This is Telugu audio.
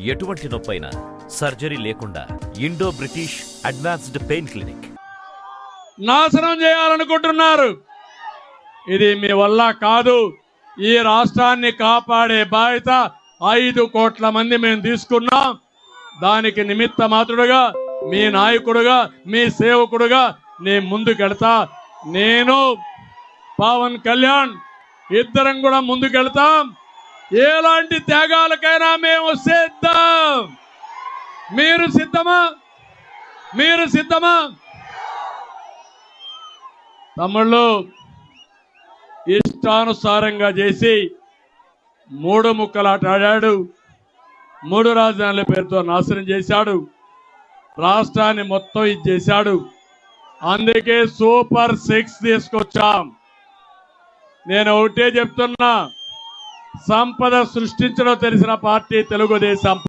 ఎటువంటి నొప్పైనా సర్జరీ లేకుండా Indo British advanced pain clinic. నాశనం చేయాలనుకుంటున్నారు. ఇది మీ వల్ల కాదు. ఈ రాష్ట్రాన్ని కాపాడే బాధ్యత ఐదు కోట్ల మంది మేము తీసుకున్నాం. దానికి నిమిత్త మాత్రుడుగా మీ నాయకుడుగా మీ సేవకుడుగా నేను ముందుకెళ్తా. నేను పవన్ కళ్యాణ్ ఇద్దరం కూడా ముందుకెళ్తాం. ఎలాంటి త్యాగాలకైనా మేము వస్తే మీరు సిద్ధమా? మీరు సిద్ధమా? తమ్ముళ్ళు ఇష్టానుసారంగా చేసి మూడు ముక్కలాట ఆడాడు. మూడు రాజధానుల పేరుతో నాశనం చేశాడు. రాష్ట్రాన్ని మొత్తం ఇది చేశాడు. అందుకే సూపర్ సిక్స్ తీసుకొచ్చాం. నేను ఒకటే చెప్తున్నా సంపద సృష్టించడం తెలిసిన పార్టీ తెలుగుదేశం